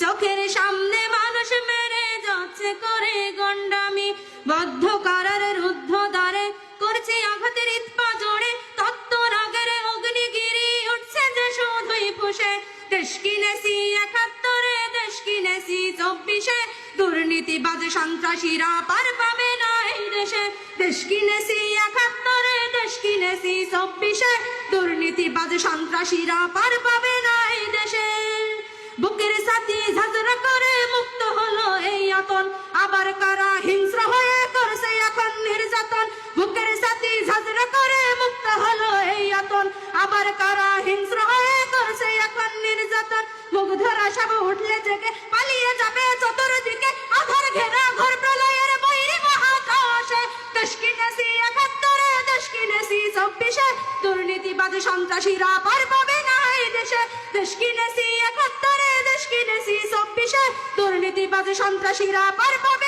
চোখের সামনে মানুষ মেরে যাচ্ছে করে গন্ডামি বদ্ধ করার রুদ্ধ দ্বারে করছে আঘাতের ইৎপা জোরে। তত্ত্ব রাগের অগ্নিগিরি উঠছে যে শুধুই পুষে। দেশ কিনেছি একাত্তরে, দেশ কিনেছি চব্বিশে। দুর্নীতিবাজ সন্ত্রাসীরা পার পাবে না এই দেশে। দেশ কিনেছি একাত্তরে, দেশ কিনেছি চব্বিশে। দুর্নীতিবাজ সন্ত্রাসীরা পার পাবে আবার কারা হিংস্র হয়ে করছে এখন নির্যাতন মুখ ধরা সব উঠলে জেগে পালিয়ে যাবে চতুর্দিকে আধার ঘেরা ঘর প্রলয়ের মহাকাশে দেশ কিনেছি একাত্তরে দেশ কিনেছি চব্বিশে দুর্নীতিবাদ সন্ত্রাসীরা পার পাবে না এই দেশে দেশ কিনেছি একাত্তরে দেশ কিনেছি চব্বিশে দুর্নীতিবাদ সন্ত্রাসীরা পার পাবে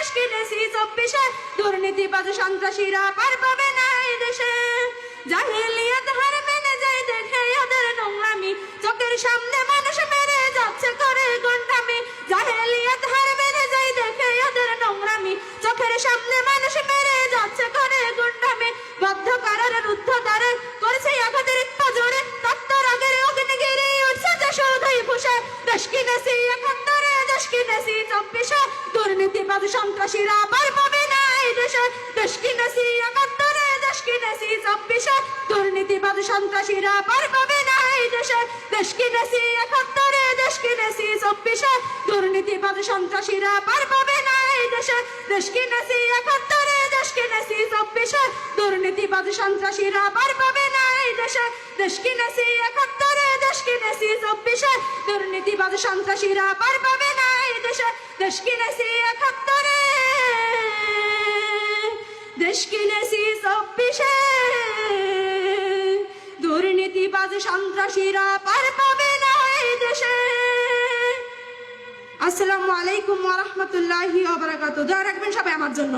দেশ কিনেছি চব্বিশে দুর্নীতিবাদ সন্ত্রাসীরা পার পাবে না এই দেশে। জাহেলিয়াত হার মেনে যায় দেখে ওদের নোংরামি, চোখের সামনে মানুষ মেরে যাচ্ছে করে গন্ডামি। জাহেলিয়াত হার মেনে যায় দেখে ওদের নোংরামি, চোখের সামনে মানুষ মেরে যাচ্ছে করে গন্ডামি। বদ্ধ কারার রুদ্ধ দ্বারে করছে আঘাতের জোরে তত্ত্ব রাগের অগ্নিগিরি উঠছে যে শুধুই ফুসে দেশ কিনেছি একাত্তরে, দেশ কিনেছি চব্বিশে দুর্নীতিবাদ সন্ত্রাসীরা পার পাবে না এই দেশে। দেশ কিনেছি একাত্তরে দেশ কিনেছি চব্বিশে দুর্নীতিবাদ সন্ত্রাসীরা পার পাবে না এই দেশে। দেশ কিনেছি একাত্তরে দেশ কিনেছি চব্বিশে দুর্নীতিবাদ সন্ত্রাসীরা পার পাবে না এই দেশে। দেশ কিনেছি একাত্তরে দেশ কিনেছি চব্বিশে দুর্নীতিবাদ সন্ত্রাসীরা পার পাবে না এই দেশে। দেশ কিনেছি একাত্তরে দেশ কিনেছি চব্বিশে দুর্নীতিবাদ সন্ত্রাসীরা পার পাবে না দেশে। দেশ কিনেছি একাত্তরে দেশ কিনেছি চব্বিশে, দুর্নীতিবাজ সন্ত্রাসীরা পার পাবে না দেশে। আসসালামু আলাইকুম ওয়া রাহমাতুল্লাহি ওয়া বারাকাতুহু। দোয়া রাখবেন সবাই আমার জন্য।